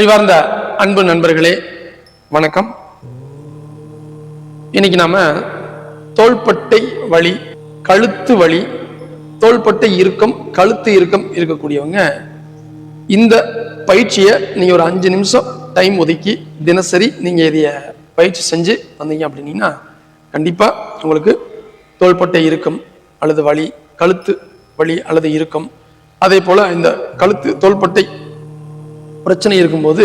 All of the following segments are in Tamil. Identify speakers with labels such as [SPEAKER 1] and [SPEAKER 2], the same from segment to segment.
[SPEAKER 1] அறிவார்ந்த அன்பு நண்பர்களே வணக்கம். இன்னைக்கு நாம தோள்பட்டை வலி கழுத்து வலி தோள்பட்டை இறுக்கம் கழுத்து இறுக்கம் இருக்கக்கூடியவங்க இந்த பயிற்சியை நீங்க ஒரு அஞ்சு நிமிஷம் டைம் ஒதுக்கி தினசரி நீங்க இதைய பயிற்சி செஞ்சு வந்தீங்க அப்படின்னீங்கன்னா கண்டிப்பா உங்களுக்கு தோள்பட்டை இருக்கும் அல்லது வலி கழுத்து வலி அல்லது இருக்கும் அதே போல இந்த கழுத்து தோள்பட்டை பிரச்சனை இருக்கும்போது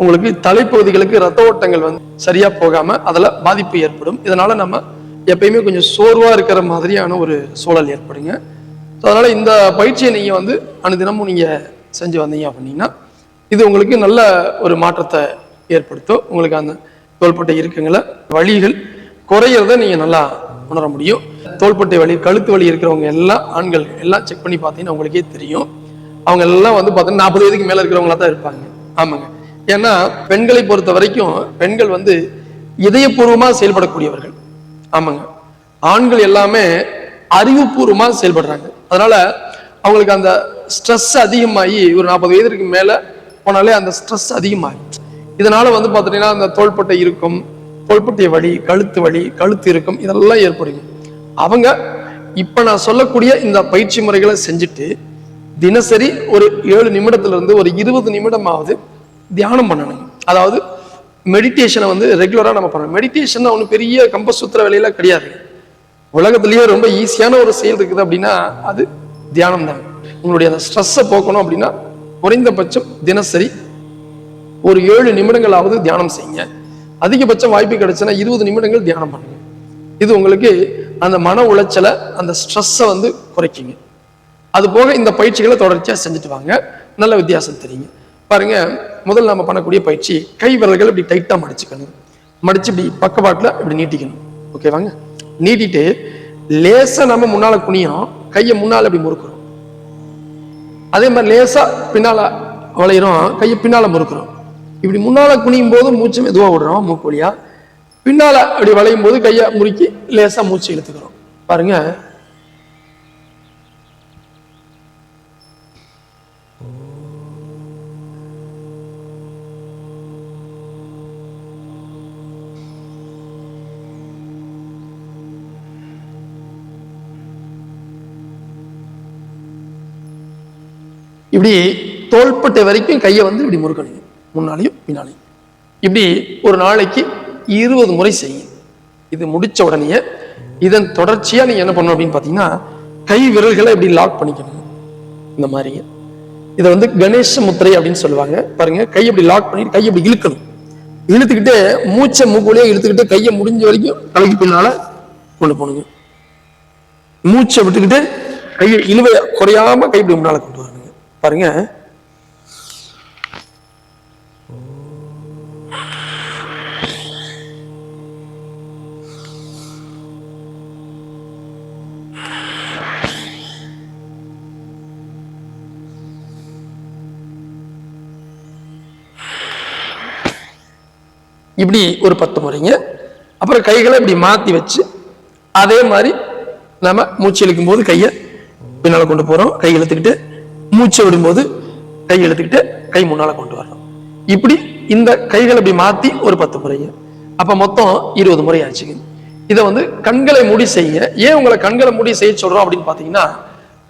[SPEAKER 1] உங்களுக்கு தலைப்பகுதிகளுக்கு ரத்த ஓட்டங்கள் வந்து சரியா போகாம அதில் பாதிப்பு ஏற்படும். இதனால நம்ம எப்பயுமே கொஞ்சம் சோர்வா இருக்கிற மாதிரியான ஒரு சூழல் ஏற்படுங்க. ஸோ அதனால இந்த பயிற்சியை நீங்க வந்து அனுதினமும் நீங்க செஞ்சு வந்தீங்க அப்படின்னா இது உங்களுக்கு நல்ல ஒரு மாற்றத்தை ஏற்படுத்தும். உங்களுக்கு அந்த தோள்பட்டை இருக்குங்கள வழிகள் குறையிறத நீங்கள் நல்லா உணர முடியும். தோள்பட்டை வலி கழுத்து வலி இருக்கிறவங்க எல்லாம் ஆண்கள் எல்லாம் செக் பண்ணி பார்த்தீங்கன்னா உங்களுக்கே தெரியும். அவங்க எல்லாம் வந்து பார்த்தீங்கன்னா நாற்பது வயதுக்கு மேலே இருக்கிறவங்களா தான் இருப்பாங்க. ஆமாங்க. ஏன்னா பெண்களை பொறுத்த வரைக்கும் பெண்கள் வந்து இதயபூர்வமாக செயல்படக்கூடியவர்கள். ஆமாங்க. ஆண்கள் எல்லாமே அறிவுபூர்வமாக செயல்படுறாங்க. அதனால அவங்களுக்கு அந்த ஸ்ட்ரெஸ் அதிகமாகி ஒரு நாற்பது வயதுக்கு மேலே போனாலே அந்த ஸ்ட்ரெஸ் அதிகமாகும் இதனால வந்து பார்த்தீங்கன்னா அந்த தோள்பட்டை இருக்கும் தோள்பட்டை வலி கழுத்து வலி கழுத்து இருக்கும் இதெல்லாம் ஏற்படுங்க. அவங்க இப்போ நான் சொல்லக்கூடிய இந்த பயிற்சி முறைகளை செஞ்சுட்டு தினசரி ஒரு ஏழு நிமிடத்திலிருந்து ஒரு இருபது நிமிடமாவது தியானம் பண்ணணுங்க அதாவது மெடிடேஷனை வந்து ரெகுலராக நம்ம பண்ணணும். மெடிடேஷன் ஒன்றும் பெரிய கம்பசூத்திர வேலையெல்லாம் கிடையாது. உலகத்துலேயே ரொம்ப ஈஸியான ஒரு செயல் இருக்குது அப்படின்னா அது தியானம் தான். உங்களுடைய அந்த ஸ்ட்ரெஸ்ஸை போக்கணும் அப்படின்னா குறைந்தபட்சம் தினசரி ஒரு ஏழு நிமிடங்களாவது தியானம் செய்யுங்க. அதிகபட்சம் வாய்ப்பு கிடைச்சுன்னா இருபது நிமிடங்கள் தியானம் பண்ணுங்க. இது உங்களுக்கு அந்த மன உளைச்சலை அந்த ஸ்ட்ரெஸ்ஸை வந்து குறைக்குங்க. அது போக இந்த பயிற்சிகளை தொடர்ச்சியாக செஞ்சுட்டு வாங்க. நல்ல வித்தியாசம் தெரியுங்க. பாருங்க முதல்ல நம்ம பண்ணக்கூடிய பயிற்சி கை விரல்கள் இப்படி டைட்டாக மடிச்சுக்கணும். மடிச்சு இப்படி பக்கவாட்டில் இப்படி நீட்டிக்கணும். ஓகேவாங்க நீட்டிட்டு லேசா நம்ம முன்னால குனியும் கையை முன்னால இப்படி முறுக்குறோம். அதே மாதிரி லேசா பின்னால வளையிறோம். கையை பின்னால முறுக்குறோம். இப்படி முன்னால குனியும் போது மூச்சு மெதுவா விடுறோம் மூக்கு வழியா. பின்னால அப்படி வளையும் போது கையை முறுக்கி லேசா மூச்சு இழுத்துக்கிறோம். பாருங்க இப்படி தோள்பட்டை வரைக்கும் கையை வந்து இப்படி முறுக்கணுங்க முன்னாலையும் பின்னாலையும். இப்படி ஒரு நாளைக்கு இருபது முறை செய்யும் இது முடிச்ச உடனே இதன் தொடர்ச்சியா நீங்க என்ன பண்ணணும் அப்படின்னு பாத்தீங்கன்னா கை விரல்களை இப்படி லாக் பண்ணிக்கணும். இந்த மாதிரிங்க இதை வந்து கணேச முத்திரை அப்படின்னு சொல்லுவாங்க. பாருங்க கை இப்படி லாக் பண்ணிட்டு கையை இப்படி இழுக்கணும். இழுத்துக்கிட்டு மூச்சை மூக்குள்ளே இழுத்துக்கிட்டு கையை முடிஞ்ச வரைக்கும் தலைக்கு பின்னால கொண்டு போகணுங்க மூச்சை விட்டுக்கிட்டு கையை இழுவை குறையாம கை இப்படி முன்னால கொண்டு வரணும். பாருங்க. இப்படி ஒரு பத்து முறைங்க. அப்புறம் கைகளை இப்படி மாத்தி வச்சு அதே மாதிரி நம்ம மூச்சு இழுக்கும் போது கையை பின்னால கொண்டு போறோம். கை இழுத்துக்கிட்டு மூச்சை விடும்போது கை எடுத்துக்கிட்டு கை முன்னால கொண்டு வரணும். இப்படி இந்த கைகளை இப்படி மாத்தி ஒரு பத்து முறைங்க. அப்ப மொத்தம் இருபது முறை ஆச்சுங்க. இதை வந்து கண்களை மூடி செய்ய ஏன் உங்களை கண்களை மூடி செய்ய சொல்றோம் அப்படின்னு பாத்தீங்கன்னா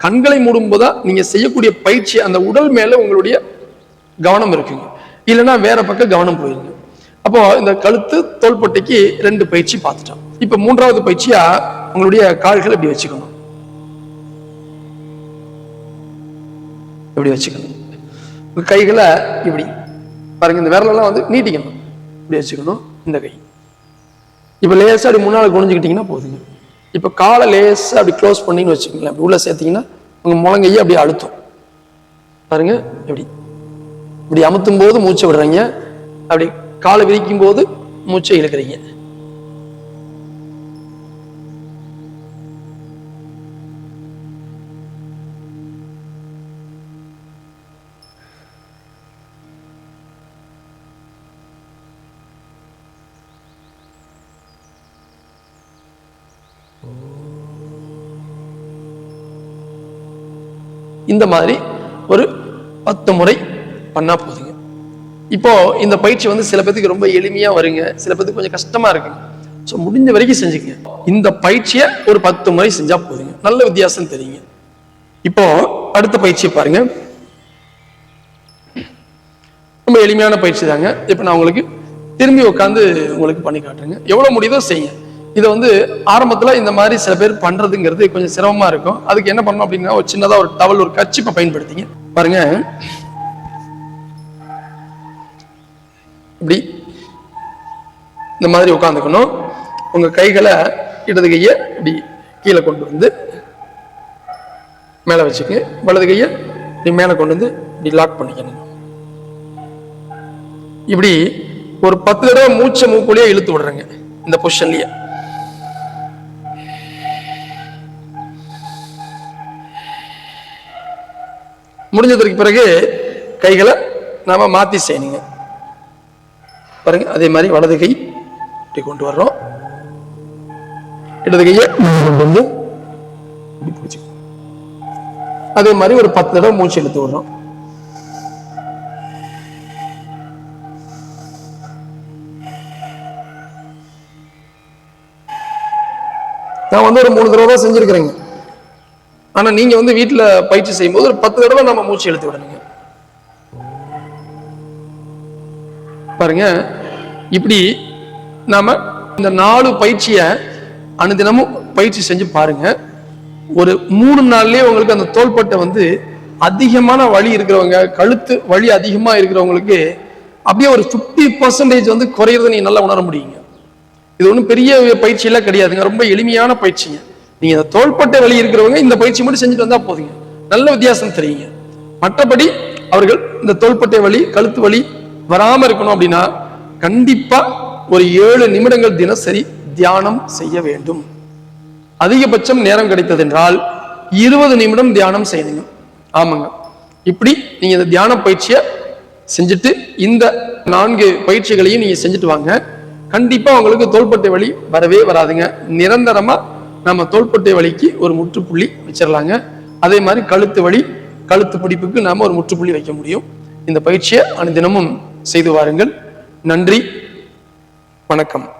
[SPEAKER 1] கண்களை மூடும் நீங்க செய்யக்கூடிய பயிற்சி அந்த உடல் மேல உங்களுடைய கவனம் இருக்குங்க. இல்லைன்னா வேற பக்கம் கவனம் போயிருங்க. அப்போ இந்த கழுத்து தோள்பட்டைக்கு ரெண்டு பயிற்சி பார்த்துட்டோம். இப்ப மூன்றாவது பயிற்சியா உங்களுடைய கால்களை இப்படி வச்சுக்கணும். இப்படி வச்சுக்கணும். கைகளை இப்படி பாருங்க இந்த விரலெல்லாம் வந்து நீட்டிக்கணும். இப்படி வச்சுக்கணும் இந்த கை. இப்போ லேசாக அப்படி முன்னால் குனிஞ்சுக்கிட்டீங்கன்னா போதுங்க. இப்போ காலை லேசாக அப்படி க்ளோஸ் பண்ணின்னு வச்சுக்கோங்களேன் அப்படி உள்ளே சேர்த்தீங்கன்னா உங்கள் முழங்கையை அப்படியே அழுத்தும். பாருங்க இப்படி. இப்படி அமுத்தும் போது மூச்சை விடுறீங்க. அப்படி காலை விரிக்கும் போது மூச்சை இழுக்கிறீங்க. இந்த மாதிரி ஒரு பத்து முறை பண்ணால் போதுங்க. இப்போ இந்த பயிற்சி வந்து சில பேத்துக்கு ரொம்ப எளிமையாக வருங்க. சில பேத்துக்கு கொஞ்சம் கஷ்டமாக இருக்குங்க ஸோ முடிஞ்ச வரைக்கும் செஞ்சுக்கங்க. இந்த பயிற்சியை ஒரு பத்து முறை செஞ்சால் போதுங்க. நல்ல வித்தியாசம் தெரியுங்க. இப்போ அடுத்த பயிற்சியை பாருங்க. ரொம்ப எளிமையான பயிற்சி தாங்க. இப்போ நான் உங்களுக்கு திரும்பி உட்காந்து உங்களுக்கு பண்ணி காட்டுறேங்க. எவ்வளோ முடியுதோ செய்யுங்க. இதை வந்து ஆரம்பத்தில் இந்த மாதிரி சில பேர் பண்ணுறதுங்கிறது கொஞ்சம் சிரமமாக இருக்கும். அதுக்கு என்ன பண்ணணும் அப்படின்னா ஒரு சின்னதாக ஒரு டவல் ஒரு கச்சிப்பை பயன்படுத்திங்க. பாருங்க. இப்படி இந்த மாதிரி உட்காந்துக்கணும் உங்கள் கைகளை இடது கையை இப்படி கீழே கொண்டு வந்து மேலே வச்சுக்க வலது கையை இப்படி மேலே கொண்டு வந்து இப்படி லாக் பண்ணிக்கணும். இப்படி ஒரு பத்து தடவை மூச்சை மூக்குள்ளேயே இழுத்து விடுறேங்க. இந்த பொசிஷன்லேயே முடிஞ்சதற்கு பிறகு கைகளை நாம் மாற்றி செய்யணுங்க பாருங்க அதே மாதிரி வலது கை இப்படி கொண்டு வர்றோம். இடது கையை கொண்டு வந்து இப்படி பிடிச்சி. அதே மாதிரி ஒரு பத்து தடவை மூச்சு இழுத்து விடுறோம். நான் வந்து ஒரு மூணு தடவை தான் செஞ்சிருக்கிறேங்க. ஆனால் நீங்கள் வந்து வீட்டில் பயிற்சி செய்யும்போது ஒரு பத்து தடவை நம்ம மூச்சு எழுத்து விடணுங்க. பாருங்க இப்படி நாம் இந்த நாலு பயிற்சியை அனுதினமும் பயிற்சி செஞ்சு பாருங்க. ஒரு மூணு நாள்லயே உங்களுக்கு அந்த தோள்பட்டை வந்து அதிகமான வழி இருக்கிறவங்க கழுத்து வலி அதிகமாக இருக்கிறவங்களுக்கு அப்படியே ஒரு 50% பர்சன்டேஜ் வந்து குறையிறத நீங்கள் நல்லா உணர முடியுங்க. இது ஒன்றும் பெரிய பயிற்சியெல்லாம் கிடையாதுங்க ரொம்ப எளிமையான பயிற்சிங்க. நீங்க இந்த தோள்பட்டை வலி இருக்கிறவங்க இந்த பயிற்சி மட்டும் செஞ்சுட்டு வந்தா போதுங்க. நல்ல வித்தியாசம் தெரியுங்க. மற்றபடி அவர்கள் இந்த தோள்பட்டை வலி கழுத்து வலி வராம இருக்கணும் அப்படின்னா கண்டிப்பா ஒரு ஏழு நிமிடங்கள் தினசரி தியானம் செய்ய வேண்டும். அதிகபட்சம் நேரம் கிடைத்தது என்றால் இருபது நிமிடம் தியானம் செய்யணுங்க ஆமாங்க. இப்படி நீங்க இந்த தியான பயிற்சியை செஞ்சுட்டு இந்த நான்கு பயிற்சிகளையும் நீங்க செஞ்சுட்டு வாங்க. கண்டிப்பா உங்களுக்கு தோள்பட்டை வலி வரவே வராதுங்க. நிரந்தரமா நம்ம தோள்பட்டை வலிக்கு ஒரு முற்றுப்புள்ளி வச்சிடலாங்க. அதே மாதிரி கழுத்து வலி கழுத்து பிடிப்புக்கு நாம் ஒரு முற்றுப்புள்ளி வைக்க முடியும். இந்த பயிற்சியை அனுதினமும் செய்து வாருங்கள். நன்றி. வணக்கம்.